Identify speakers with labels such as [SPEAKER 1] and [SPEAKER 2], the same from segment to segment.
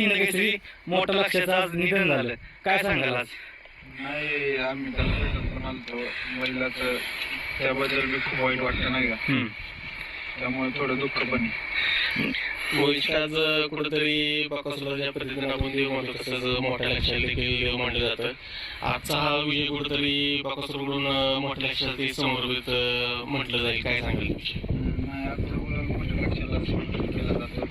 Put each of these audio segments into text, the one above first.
[SPEAKER 1] हिंदकेसरी मोठं लक्षाचं आज निधन झालं. काय सांगाल आज?
[SPEAKER 2] नाही आम्ही त्याला भेटत पण आलतो वडिलाचं त्याबद्दल बी खूप वाईट वाटतं नाही का. त्यामुळे थोडं दुःख पण आहे.
[SPEAKER 3] भविष्यात कुठेतरी बाकासुरला ज्या पद्धतीने आपण देव म्हणतो तसंच मोठ्या लक्षात देखील देव मानलं जातं. आजचा हा विजय कुठेतरी बाकासुरकडून अं, मोठ्या लक्षात समर्पित अं, म्हटलं जाईल. काय सांगेल विषय
[SPEAKER 2] नाही आता मुलं मोठ्या लक्षाला समर्पित केला जातो.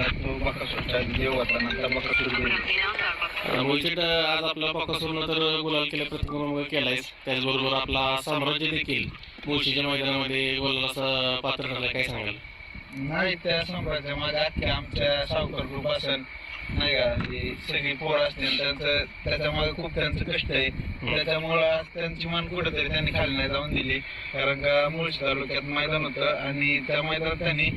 [SPEAKER 2] कारण का तो बकासूरचा देव होता ना त्या बकासूर देव
[SPEAKER 3] भविष्यात आज आपला बाकासुरनं तर गुलाल केला प्रथम केलायच त्याचबरोबर आपला साम्राज्य देखील मुळशीच्या मैदानामध्ये गुलालाचा पात्र ठरलाय काय सांगाल?
[SPEAKER 2] नाही त्या मागे अख्खे आमच्या सावकार ग्रुप असेल नाही का? ही सगळी पोरं असतील त्यांचं त्याच्यामागे खूप त्यांचं कष्ट आहे. त्याच्यामुळं आज त्यांची मान कुठेतरी त्यांनी खाली नाही जाऊन दिली. कारण का मुळशी तालुक्यात मैदान होतं आणि त्या मैदानात त्यांनी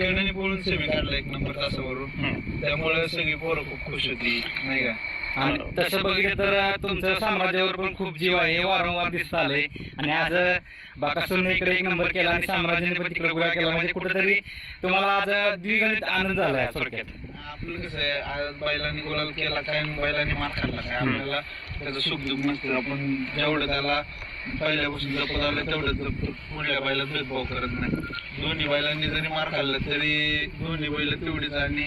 [SPEAKER 2] केळणी पळून सेमी काढला एक नंबर तासावरून. त्यामुळे सगळी पोरं खूप खुश होती नाही का?
[SPEAKER 1] आणि तसं बघितलं तर तुमचं साम्राज्यावर पण खूप जीव आहे हे वारंवार दिसत आलंय. आणि आज बाकासूरने इकडे एक नंबर केला आणि साम्राज्याने पण तिकडे गुळा केला. म्हणजे कुठेतरी तुम्हाला आज द्विगणित आनंद झालाय थोडक्यात.
[SPEAKER 2] आपलं कसं आहे आज बैलांनी गुलाल केला काय बैलांनी मार खाल्ला. काय आपल्याला त्याचं सुख दुःख नसतं. आपण जेवढं त्याला पहिल्यापासून जपत आलं तेवढं जपतो पुढल्या बैला भेदभाव करत नाही. दोन्ही बैलांनी जरी मार खाल्ला तरी दोन्ही बैल तेवढीच आणि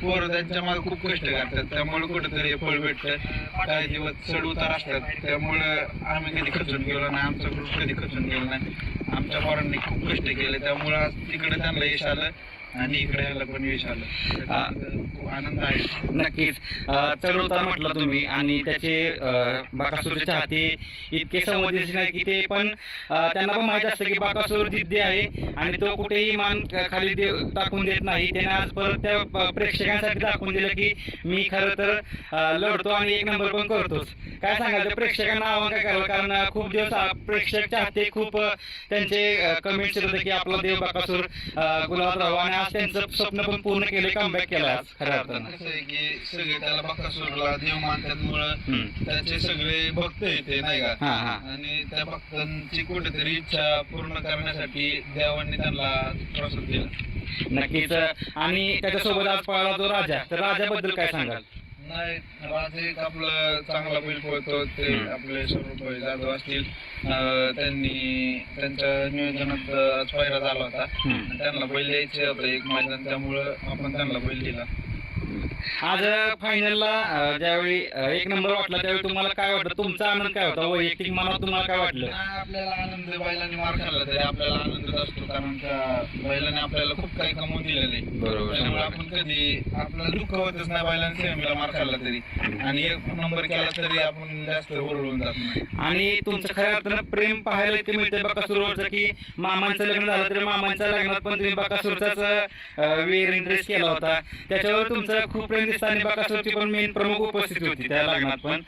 [SPEAKER 2] पोरं त्यांच्या मागे खूप कष्ट करतात. त्यामुळे कुठंतरी हे फळ भेटतं. काही दिवस चढ उतार असतात. त्यामुळं आम्ही कधी खचून गेलो नाही. आमचा ग्रुप कधी खचून गेलो नाही. आमच्या पोरांनी खूप कष्ट केले. त्यामुळं आज तिकडे त्यांना यश आलं. आणि इकडे यायला पण यश आलं. खूप आनंद आहे.
[SPEAKER 1] नक्कीच. चढ उतार म्हटलं तुम्ही आणि त्याचे अं, बाकासूरचे चाहते इतके संवेदनशील की ते पण त्यांना पण माहीत असतं की बाकासूर जिद्दी आहे आणि तो कुठेही मान खाली टाकून देत नाही. त्याने आज परत त्या प्रेक्षकांसाठी दाखवून दिलं की मी खरं तर लढतो आणि एक नंबर पण करतोच. काय त्या प्रेक्षकांना आव्हान काय करावं? कारण खूप दिवस आ- प्रेक्षक चाहते खूप त्यांचे कमेंट्स होते की आपला देव बाकासूर राहावा. आणि आज त्यांचं स्वप्न पण पूर्ण केले कमबॅक केलं आज खऱ्या अर्थानं.
[SPEAKER 2] कसं आहे की सगळे त्याला बकासूरला देव मानतात मुळे
[SPEAKER 1] हम्म.
[SPEAKER 2] त्याचे सगळे भक्त येते नाही का?
[SPEAKER 1] हा हा.
[SPEAKER 2] आणि त्या भक्तांची कुठेतरी इच्छा पूर्ण करण्यासाठी देवांनी त्यांना प्रसाद दिला.
[SPEAKER 1] नक्कीच. आणि त्याच्यासोबत आज पळाला तो राजा. तर राजाबद्दल काय सांगाल?
[SPEAKER 2] नाही राज एक आपलं चांगला बैल पळतो ते. आपले सर्व जाधव असतील त्यांनी त्यांच्या नियोजनात आज पहिरा झाला होता. त्यांना बैल द्यायचे होतं एक मैदान त्यामुळं आपण त्यांना बैल दिला
[SPEAKER 1] आज फायनलला ज्यावेळी एक नंबर वाटला त्यावेळी तुम्हाला काय वाटलं? तुमचा आनंद काय होता? वैयक्तिक मनात तुम्हाला काय वाटलं?
[SPEAKER 2] आपल्याला आनंद बैलांनी मार खाल्ला तरी आपल्याला आनंदच असतो. कारण त्या बैलाने आपल्याला खूप काही कमवून दिलेले
[SPEAKER 1] बरोबर,
[SPEAKER 2] त्यामुळे आपण कधी आपल्याला दुःख होतच नाही बैलांनी सेमीला मार खाल्ला तरी. आणि एक नंबर केला तरी आपण जास्त ओरडून जात नाही.
[SPEAKER 1] आणि तुमचं खऱ्या अर्थानं प्रेम पाहायला इथे मिळते बकासूरवरचं की मामांचं लग्न झालं तरी मामांच्या लग्नात पण तुम्ही बकासूरचाच वेर इंटरेस्ट केला होता. त्याच्यावर तुमचं खूप प्रेम दिसतं आणि बकासूरची पण मेन प्रमुख उपस्थित होती त्या लग्नात पण.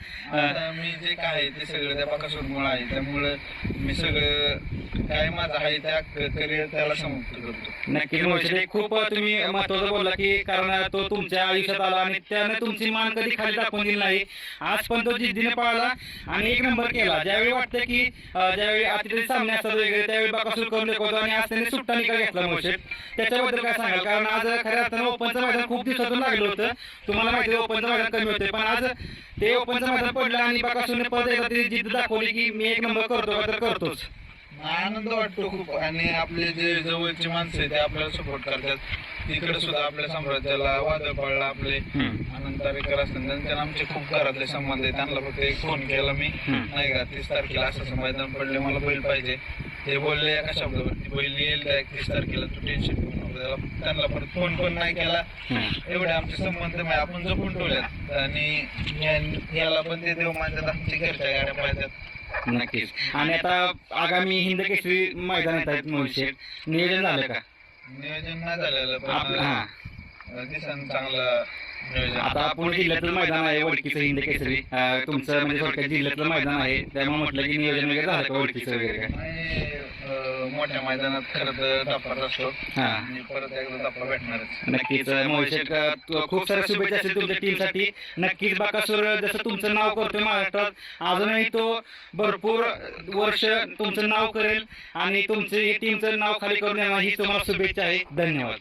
[SPEAKER 2] मी जे काय आहे ते सगळं त्या बाकासूरमुळे आहे. त्यामुळं मी सगळं काय माझं आहे त्या करिअर त्याला समर्पित करतो.
[SPEAKER 1] नक्कीच मोहिते खूप तुम्ही महत्वाचं बोलला की कारण तो तुमच्या आयुष्यात आला आणि त्याने तुमची मान कधी खाली दाखवून दिली नाही. आज पण तो जिद्दीने पळाला आणि एक नंबर केला. ज्यावेळी वाटतं की अं, ज्यावेळी अतिथी सामने असतात वगैरे त्यावेळी बाकासूर करून दाखवतो आणि आज त्याने सुट्टा निकाल घेतला मोहित. त्याच्याबद्दल काय सांगाल? कारण आज खऱ्या अर्थानं ओपनचं मैदान खूप दिवसातून लागलं होतं. तुम्हाला माहिती आहे ओपनचं मैदान कमी होते पण आज ते ओपनचं मैदान पडलं आणि बाकासूरने परत एकदा ती जिद्द दाखवली की मी एक नंबर करतो का तर करतोच.
[SPEAKER 2] आनंद वाटतो खूप. आणि आपले जे जवळची माणसं आहेत ते आपल्याला सपोर्ट करतात. तिकडे सुद्धा आपल्या साम्राज्याला वादळ पडला आपले. आनंद तारेकर असतात. त्यांचे आणि आमचे खूप घरातले संबंध आहेत. त्यांना फक्त एक फोन केला मी. नाही का तीस तारखेला असं मैदान पडले मला बैल पाहिजे. ते बोलले एका शब्दावरती बैल येईल त्या एकतीस तारखेला? तू टेन्शन घेऊ नको. त्याला त्यांना परत फोन पण नाही केला. एवढे आमचे संबंध आपण जपून ठेवल्यात. आणि याला पण ते देव मानतात आमच्या घरच्या गाड्या पाहिजेत
[SPEAKER 1] नक्कीच. आणि आता आगामी हिंद केसरी मैदान येत आहेत मोहिशेठ नियोजन झालं का?
[SPEAKER 2] नियोजन नाही झालेलं
[SPEAKER 1] आपलं हा.
[SPEAKER 2] दिसन चांगलं नियोजन.
[SPEAKER 1] आता पुणे जिल्ह्यातलं मैदान आहे वडकीचं हिंद केसरी अं, तुमचं म्हणजे थोडक्यात जिल्ह्यातलं मैदान आहे. त्यामुळे म्हटलं की नियोजन वगैरे झालं का वडकीचं वगैरे काय?
[SPEAKER 2] आणि अं, मोठ्या मैदानात खरं तर धप्पाच असतो.
[SPEAKER 1] हा.
[SPEAKER 2] आणि परत एकदा धप्पा भेटणारच.
[SPEAKER 1] नक्कीच मोहिशेठ खूप साऱ्या शुभेच्छा असतील तुमच्या टीमसाठी नक्कीच बाकासूर जसं तुमचं नाव करतोय महाराष्ट्रात अजूनही तो भरपूर वर्ष तुमचं नाव करेल आणि तुमचं टीमचं नाव खाली करून येणार ही तुम्हाला शुभेच्छा आहे. धन्यवाद.